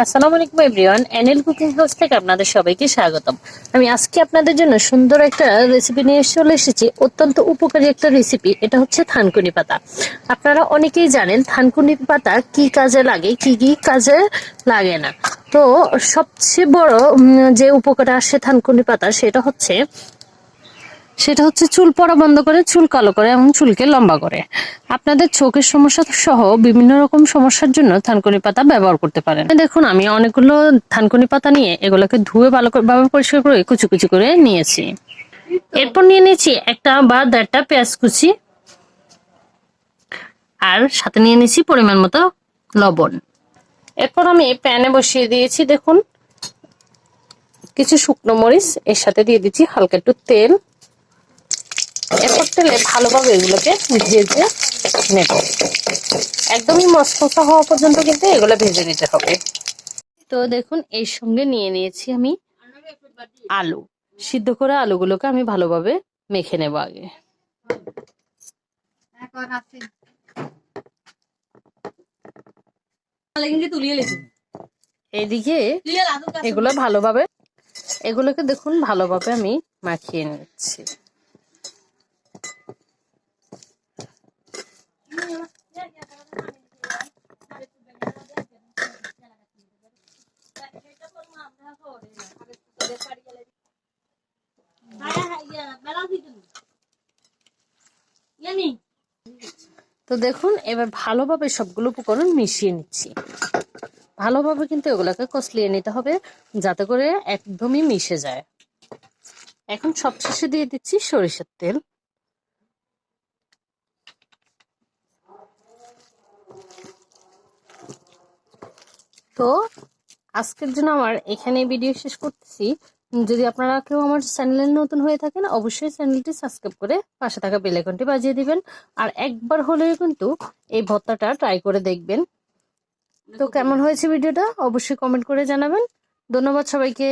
আসসালামু আলাইকুম, everyone. NL cooking house থেকে আপনাদের সবাইকে স্বাগতম। আমি আজকে আপনাদের জন্য সুন্দর একটা রেসিপি নিয়ে চলে এসেছি। অত্যন্ত উপকারী একটা রেসিপি এটা হচ্ছে থানকুনি পাতা। আপনারা অনেকেই জানেন থানকুনি পাতা কি কাজে লাগে, কি কি কাজে লাগে না। তো সবচেয়ে বড় যে উপকার আসে থানকুনি পাতা, সেটা হচ্ছে সেটা হচ্ছে চুল পড়া বন্ধ করে, চুল কালো করে এবং চুলকে লম্বা করে। আপনাদের চোখের সমস্যা সহ বিভিন্ন রকম সমস্যার জন্য থানকুনি পাতা ব্যবহার করতে পারেন। দেখুন, আমি অনেকগুলো থানকুনি পাতা নিয়ে এগুলোকে ধুয়ে ভালো ভাবে পরিষ্কার করে কুচি কুচি করে নিয়েছি। এরপর নিয়ে নিয়েছি একটা বা দেড়টা পেঁয়াজ কুচি আর সাথে নিয়ে নিয়েছি পরিমাণ মতো লবণ। এরপর আমি প্যানে বসিয়ে দিয়েছি, দেখুন, কিছু শুকনো মরিচ, এর সাথে দিয়ে দিচ্ছি হালকা একটু তেল। এরপর তেলে ভালোভাবে এগুলোকে ভেজে নেব। একদমই মশমশা হওয়া পর্যন্ত কিন্তু এগুলো ভেজে নিতে হবে। তো দেখুন, এর সঙ্গে নিয়ে নিয়েছি আমি আলু। সিদ্ধ করে আলুগুলোকে আমি ভালোভাবে মেখে নেব আগে। এদিকে এগুলো ভালোভাবে, এগুলোকে দেখুন, ভালোভাবে আমি মাখিয়ে নিচ্ছি। তো দেখুন, এবার ভালোভাবে সবগুলো উপকরণ মিশিয়ে নিচ্ছি। ভালোভাবে কিন্তু এগুলোকে কষলিয়ে নিতে হবে, যাতে করে একদমই মিশে যায়। এখন সবশেষে দিয়ে দিচ্ছি সরিষার তেল। তো আজকের জন্য আমার এখানে ভিডিও শেষ করতেছি। যদি আপনারা কেউ আমার চ্যানেলে নতুন হয়ে থাকেন অবশ্যই চ্যানেলটি সাবস্ক্রাইব করে পাশে থাকা বেলেকনটি বাজিয়ে দিবেন। আর একবার হলেও কিন্তু এই ভত্তাটা ট্রাই করে দেখবেন। তো কেমন হয়েছে ভিডিওটা অবশ্যই কমেন্ট করে জানাবেন। ধন্যবাদ সবাইকে।